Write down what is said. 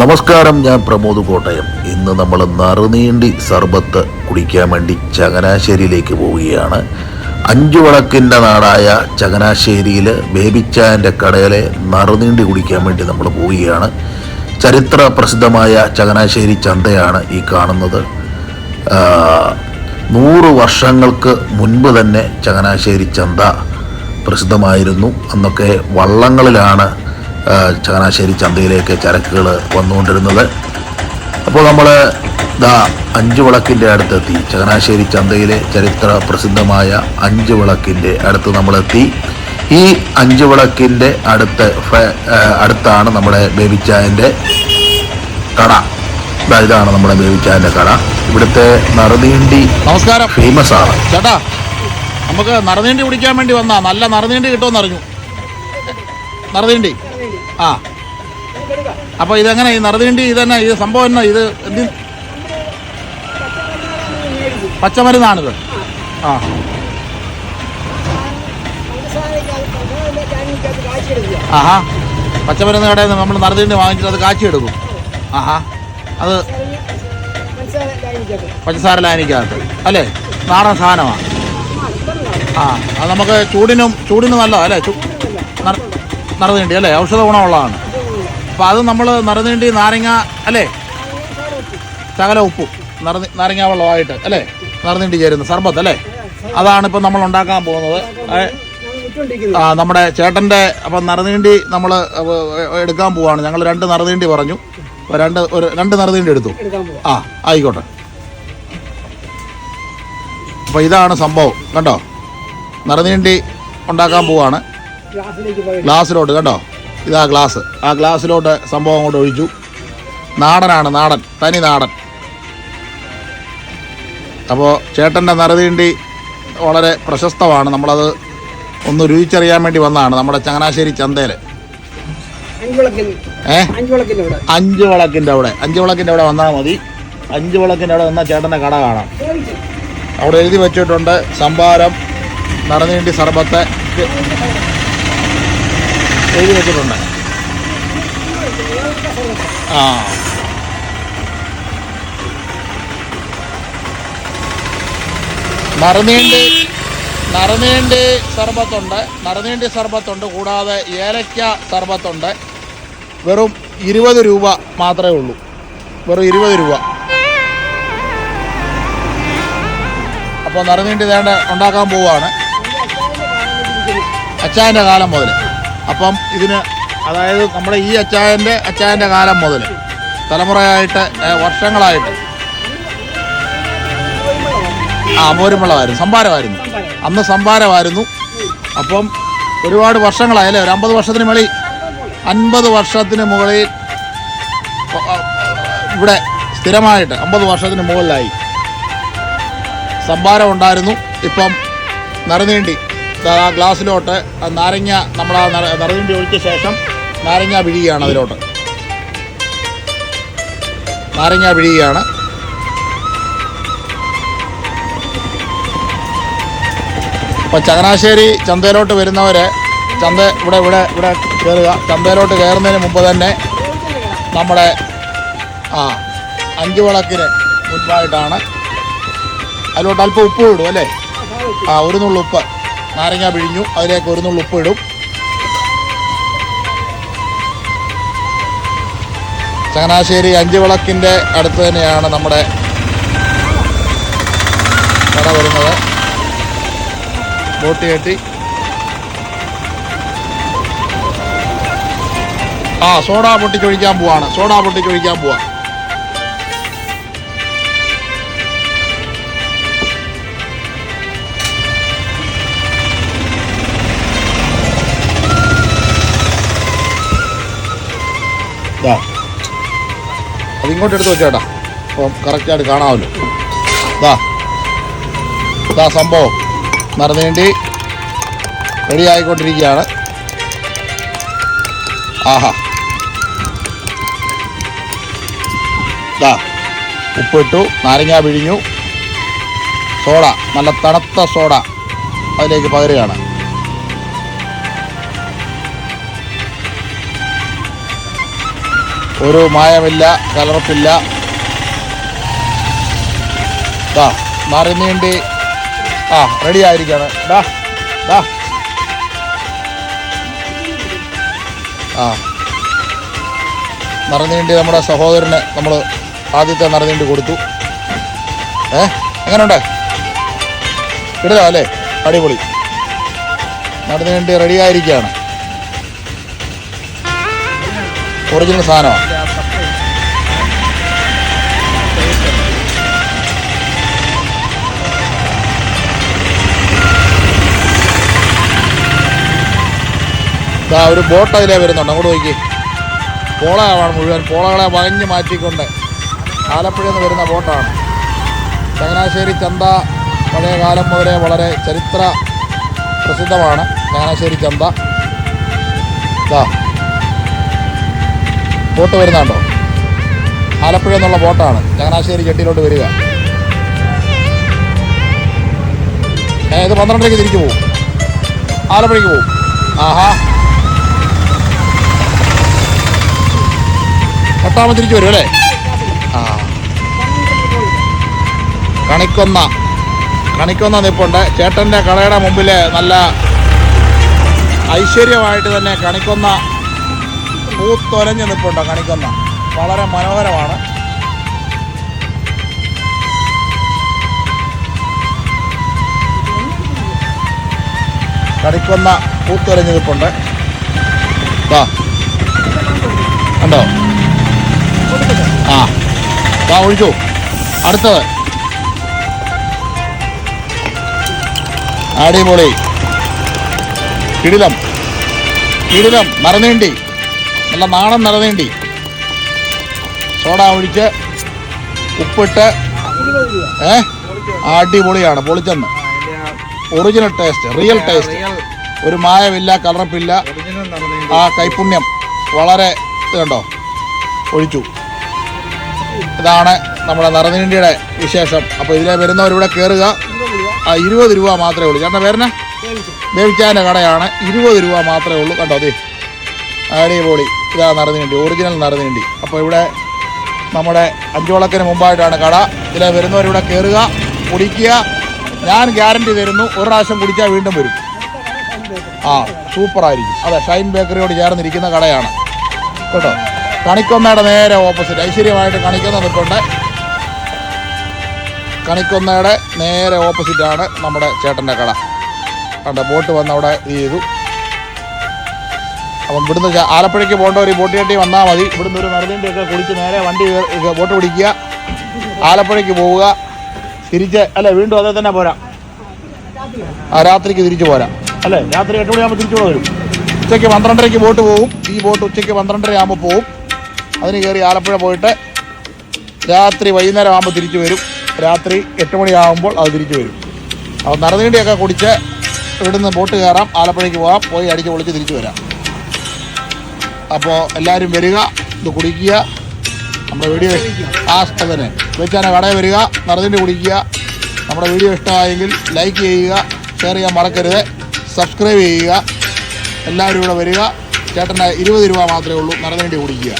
നമസ്കാരം ഞാൻ പ്രമോദ് കോട്ടയം. ഇന്ന് നമ്മൾ നറുനീണ്ടി സർബത്ത് കുടിക്കാൻ വേണ്ടി ചങ്ങനാശ്ശേരിയിലേക്ക് പോവുകയാണ്. അഞ്ചു വിളക്കിന്റെ നാടായ ചങ്ങനാശ്ശേരിയിൽ ബേബിച്ചായന്റെ കടയിലെ നറുനീണ്ടി കുടിക്കാൻ വേണ്ടി നമ്മൾ പോവുകയാണ്. ചരിത്ര പ്രസിദ്ധമായ ചങ്ങനാശ്ശേരി ചന്തയാണ് ഈ കാണുന്നത്. നൂറ് വർഷങ്ങൾക്ക് മുൻപ് തന്നെ ചങ്ങനാശ്ശേരി ചന്ത പ്രസിദ്ധമായിരുന്നു. അന്നൊക്കെ വള്ളങ്ങളിലാണ് ചങ്ങനാശ്ശേരി ചന്തയിലേക്ക് ചരക്കുകൾ വന്നുകൊണ്ടിരുന്നത്. അപ്പോൾ നമ്മൾ ദാ അഞ്ച് വിളക്കിന്റെ അടുത്തെത്തി. ചങ്ങനാശ്ശേരി ചന്തയിലെ ചരിത്ര പ്രസിദ്ധമായ അഞ്ച് വിളക്കിന്റെ അടുത്ത് നമ്മളെത്തി. ഈ അഞ്ച് വിളക്കിന്റെ അടുത്ത് അടുത്താണ് നമ്മുടെ ബേബിച്ചായന്റെ കട. ഇതാണ് നമ്മുടെ ബേബിച്ചായന്റെ കട. ഇവിടുത്തെ നറുനീണ്ടി നമസ്കാരം. ഫേമസ് ആണ്. ചേട്ടാ നമുക്ക് നറുനീണ്ടി കുടിക്കാൻ വേണ്ടി വന്നാ. നല്ല നറുനീണ്ടി കിട്ടുമെന്ന് അറിഞ്ഞു. നറുനീണ്ടി. ആ. അപ്പൊ ഇതെങ്ങനെ ഈ നറുനീണ്ടി ഇതെന്നെ ഇത് സംഭവം എന്നാ ഇത് എന്ത്? പച്ചമരുന്നാണിത്. ആ. ആഹാ. പച്ചമരുന്ന് കടയിൽ നിന്ന് നമ്മൾ നറുതീണ്ടി വാങ്ങിച്ചിട്ട് അത് കാച്ചിയെടുക്കും. ആഹാ. അത് പഞ്ചസാര ലായനിക്കകത്ത്. അല്ലേ? നാടൻ സാധനമാണ് ആ. അത് നമുക്ക് ചൂടിനും ചൂടിന് നല്ലതാണ് അല്ലേ? നറുനീണ്ടി അല്ലേ? ഔഷധ ഗുണമുള്ളതാണ്. അപ്പം അത് നമ്മൾ നറുതീണ്ടി നാരങ്ങ അല്ലേ? ശകല ഉപ്പ് നറു നാരങ്ങ വെള്ളമായിട്ട് അല്ലേ? നറുതീണ്ടി ചേരുന്ന സർബത്ത് അല്ലേ? അതാണ് ഇപ്പം നമ്മൾ ഉണ്ടാക്കാൻ പോകുന്നത്. ആ നമ്മുടെ ചേട്ടന്റെ അപ്പം നറുതീണ്ടി നമ്മൾ എടുക്കാൻ പോവാണ്. ഞങ്ങൾ രണ്ട് നറുതീണ്ടി പറഞ്ഞു. രണ്ട് ഒരു രണ്ട് നറുതീണ്ടി എടുത്തു. ആ ആയിക്കോട്ടെ. അപ്പോൾ ഇതാണ് സംഭവം. കണ്ടോ? നറുതീണ്ടി ഉണ്ടാക്കാൻ പോവാണ്. ഗ്ലാസ്സിലോട്ട് കേട്ടോ. ഇതാ ഗ്ലാസ്. ആ ഗ്ലാസ്സിലോട്ട് സംഭവം അങ്ങോട്ട് ഒഴിച്ചു. നാടനാണ് നാടൻ തനി നാടൻ. അപ്പോൾ ചേട്ടന്റെ നറുനീണ്ടി വളരെ പ്രശസ്തമാണ്. നമ്മളത് ഒന്ന് രുചിച്ചറിയാൻ വേണ്ടി വന്നതാണ് നമ്മുടെ ചങ്ങനാശ്ശേരി ചന്തയിൽ ഏ? അഞ്ച് വിളക്കിന്റെ അവിടെ. അഞ്ച് വിളക്കിന്റെ അവിടെ വന്നാൽ മതി. അഞ്ച് വിളക്കിന്റെ അവിടെ വന്നാൽ ചേട്ടന്റെ കട കാണാം. അവിടെ എഴുതി വെച്ചിട്ടുണ്ട് സംഭാരം നറുനീണ്ടി സർബത്ത്. എഴുതി വെച്ചിട്ടുണ്ട് ആ. നറുനീണ്ടി നറുനീണ്ടി സർബത്തുണ്ട് നറുനീണ്ടി സർബത്തുണ്ട് കൂടാതെ ഏലക്ക സർബത്തുണ്ട്. വെറും ഇരുപത് രൂപ മാത്രമേ ഉള്ളൂ. വെറും ഇരുപത് രൂപ. അപ്പോൾ നറുനീണ്ടി വേണ്ട ഉണ്ടാക്കാൻ പോവാണ്. അച്ചായന്റെ കാലം മുതൽ അപ്പം ഇതിന് അതായത് നമ്മുടെ ഈ അച്ചായന്റെ അച്ചായന്റെ കാലം മുതൽ തലമുറയായിട്ട് വർഷങ്ങളായിട്ട് ആ മോരുമ്പളമായിരുന്നു സംഭാരമായിരുന്നു. അന്ന് സംഭാരമായിരുന്നു. അപ്പം ഒരുപാട് വർഷങ്ങളായി അല്ലേ ഒരു അമ്പത് വർഷത്തിന് മുകളിൽ അൻപത് വർഷത്തിന് മുകളിൽ ഇവിടെ സ്ഥിരമായിട്ട് അമ്പത് വർഷത്തിന് മുകളിലായി സംഭാരം ഉണ്ടായിരുന്നു ഇപ്പം നറുനീണ്ടി ആ ഗ്ലാസ്സിലോട്ട് നാരങ്ങ നമ്മൾ ആ നിറവിന്റെ ഒഴിച്ച ശേഷം നാരങ്ങ പിഴിയുകയാണ് അതിലോട്ട്. നാരങ്ങ പിഴിയുകയാണ്. അപ്പോൾ ചങ്ങനാശ്ശേരി ചന്തയിലോട്ട് വരുന്നവർ ചന്ത ഇവിടെ ഇവിടെ ഇവിടെ കയറുക ചന്തയിലോട്ട് കയറുന്നതിന് മുമ്പ് തന്നെ നമ്മുടെ ആ അഞ്ച് വിളക്കിന് മുൻപായിട്ടാണ് അതിലോട്ട് അല്പം ഉപ്പ് ഇടും അല്ലേ? ആ ഒരു നുള്ളു ഉപ്പ്. നാരങ്ങ പിഴിഞ്ഞു. അതിലേക്ക് ഒരു നുള്ളു ഉപ്പ് ഇടും ചങ്ങനാശ്ശേരി അഞ്ച് വിളക്കിന്റെ അടുത്ത് തന്നെയാണ് നമ്മുടെ കട വരുന്നത്. ബോട്ട് കെട്ടി ആ സോഡ പൊട്ടിച്ചൊഴിക്കാൻ പോവാണ്. സോഡ പൊട്ടിച്ചൊഴിക്കാൻ പോവാ. അതിങ്ങോട്ട് എടുത്ത് വെച്ചേട്ടാ. അപ്പം കറക്റ്റായിട്ട് കാണാമല്ലോ. ഇതാ ഇതാ സംഭവം. മരുന്നേണ്ടി റെഡി ആയിക്കൊണ്ടിരിക്കുകയാണ്. ആഹാ. ഇതാ ഉപ്പിട്ടു നാരങ്ങ പിഴിഞ്ഞു. സോഡ നല്ല തണുത്ത സോഡ. അതിലേക്ക് പകരുകയാണ്. ഒരു മായമില്ല കലർപ്പില്ല. ദാ മറിനീണ്ടി ആ റെഡി ആയിരിക്കാണ്. ഡാ ഡാ ആ. നമ്മുടെ സഹോദരന് നമ്മൾ ആദ്യത്തെ നറുനീണ്ടി കൊടുത്തു. ഏ എങ്ങനെയുണ്ട് ഇടുക അല്ലേ? അടിപൊളി. നറുനീണ്ടി റെഡി ആയിരിക്കുകയാണ് ഒറിജിനൽ സാധനമാണ് ഇതാ ഒരു ബോട്ട് അതിലേ വരുന്നുണ്ട്. അങ്ങോട്ട് നോക്കി. പോളയാണ് മുഴുവൻ. പോളകളെ വകഞ്ഞ് മാറ്റിക്കൊണ്ട് ആലപ്പുഴയിൽ നിന്ന് വരുന്ന ബോട്ടാണ്. ചങ്ങനാശ്ശേരി ചന്ത പഴയ കാലം മുതലേ വളരെ ചരിത്ര പ്രസിദ്ധമാണ് ചങ്ങനാശ്ശേരി ചന്ത. ഇതാ ബോട്ട് വരുന്നുണ്ടോ? ആലപ്പുഴ എന്നുള്ള ബോട്ടാണ്. ചങ്ങനാശ്ശേരി ജെട്ടിയിലോട്ട് വരിക. ഏ ഇത് പന്ത്രണ്ടരയ്ക്ക് തിരിച്ചു പോവും. ആലപ്പുഴയ്ക്ക് പോവും. ആഹാ. എട്ടാമത് തിരിച്ചു വരും അല്ലേ? ആ. കണിക്കൊന്ന. കണിക്കൊന്ന നിപ്പുണ്ട്. ചേട്ടന്റെ കടയുടെ മുമ്പിൽ നല്ല ഐശ്വര്യമായിട്ട് തന്നെ കണിക്കൊന്ന പൂത്തൊലഞ്ഞ് നിൽപ്പുണ്ട് കണിക്കൊന്ന. വളരെ മനോഹരമാണ്. കണിക്കൊന്ന പൂത്തൊലഞ്ഞ് നിൽപ്പുണ്ട് വാ കണ്ടോ? ആ. വാ ഒഴിച്ചു. അടുത്തത്. അടിപൊളി. കിടിലം. കിടിലം. നറുനീണ്ടി നല്ല നാണം നിറവേണ്ടി. സോഡ ഒഴിച്ച് ഉപ്പിട്ട് ഏ? അടിപൊളിയാണ് പൊളിച്ചെന്ന്. ഒറിജിനൽ ടേസ്റ്റ് റിയൽ ടേസ്റ്റ് ഒരു മായമില്ല കലർപ്പില്ല. ആ കൈപുണ്യം വളരെ ഇതുണ്ടോ? കണ്ടോ ഒഴിച്ചു. ഇതാണ് നമ്മുടെ നറുനീണ്ടിയുടെ വിശേഷം. അപ്പോൾ ഇതിലെ വരുന്നവരിവിടെ കയറുക ആ ഇരുപത് രൂപ മാത്രമേ ഉള്ളൂ. ചേട്ടന്റെ പേരനെ ബേബിച്ചാന്റെ കടയാണ്. ഇരുപത് രൂപ മാത്രമേ ഉള്ളൂ. കണ്ടോ അതെ അടിപൊളി. ഇതാ നറുനീണ്ടി ഒറിജിനൽ നറുനീണ്ടി അപ്പോൾ ഇവിടെ നമ്മുടെ അഞ്ചോളക്കിന് മുമ്പായിട്ടാണ് കട. ഇതിലെ വരുന്നവരിവിടെ കയറുക കുടിക്കുക. ഞാൻ ഗ്യാരണ്ടി തരുന്നു ഒരു പ്രാവശ്യം കുടിച്ചാൽ വീണ്ടും വരും. ആ സൂപ്പറായിരിക്കും അതെ ഷൈൻ ബേക്കറിയോട് ചേർന്നിരിക്കുന്ന കടയാണ്. കേട്ടോ? കണിക്കൊന്നയുടെ നേരെ ഓപ്പോസിറ്റ് ഐശ്വര്യമായിട്ട് കണിക്കൊന്ന നിൽപ്പുണ്ട്. കണിക്കൊന്നയുടെ നേരെ ഓപ്പോസിറ്റാണ് നമ്മുടെ ചേട്ടന്റെ കട. കണ്ട ബോട്ട് വന്ന് അവിടെ ചെയ്തു. അപ്പം ഇവിടുന്ന് ആലപ്പുഴയ്ക്ക് ആലപ്പുഴയ്ക്ക് പോകേണ്ടവർ ബോട്ട് ചട്ടി വന്നാൽ മതി. ഇവിടുന്ന് ഒരു നറുനീണ്ടിയൊക്കെ കുടിച്ച് നേരെ വണ്ടി ബോട്ട് പിടിക്കുക. ആലപ്പുഴയ്ക്ക് പോവുക. തിരിച്ച് അല്ലേ വീണ്ടും അതേ തന്നെ പോരാ. ആ രാത്രിക്ക് തിരിച്ചു പോരാ. അല്ലേ രാത്രി എട്ട് മണിയാകുമ്പോൾ തിരിച്ചു വരും. ഉച്ചയ്ക്ക് പന്ത്രണ്ടരയ്ക്ക് ബോട്ട് പോകും ഈ ബോട്ട് ഉച്ചയ്ക്ക് പന്ത്രണ്ടര ആകുമ്പോൾ പോകും അതിന് കയറി ആലപ്പുഴ പോയിട്ട് രാത്രി വൈകുന്നേരം ആകുമ്പോൾ തിരിച്ചു വരും. രാത്രി എട്ട് മണിയാകുമ്പോൾ അത് തിരിച്ചു വരും. അപ്പോൾ നറുനീണ്ടിയൊക്കെ കുടിച്ച് ഇവിടുന്ന് ബോട്ട് കയറാം. ആലപ്പുഴയ്ക്ക് പോകാം. പോയി അടിച്ച് പൊളിച്ച് തിരിച്ചു വരാം. അപ്പോൾ എല്ലാവരും വരിക ഇത് കുടിക്കുക. നമ്മുടെ വീഡിയോ ആ തന്നെ. വെച്ചാൽ കടയിൽ വരിക നിറഞ്ഞിട്ട് കുടിക്കുക. നമ്മുടെ വീഡിയോ ഇഷ്ടമായെങ്കിൽ ലൈക്ക് ചെയ്യുക ഷെയർ ചെയ്യാൻ മറക്കരുത്. സബ്സ്ക്രൈബ് ചെയ്യുക. എല്ലാവരും ഇവിടെ വരിക. ചേട്ടന്റെ ഇരുപത് രൂപ മാത്രമേ ഉള്ളൂ നിറഞ്ഞിട്ട് കുടിക്കുക.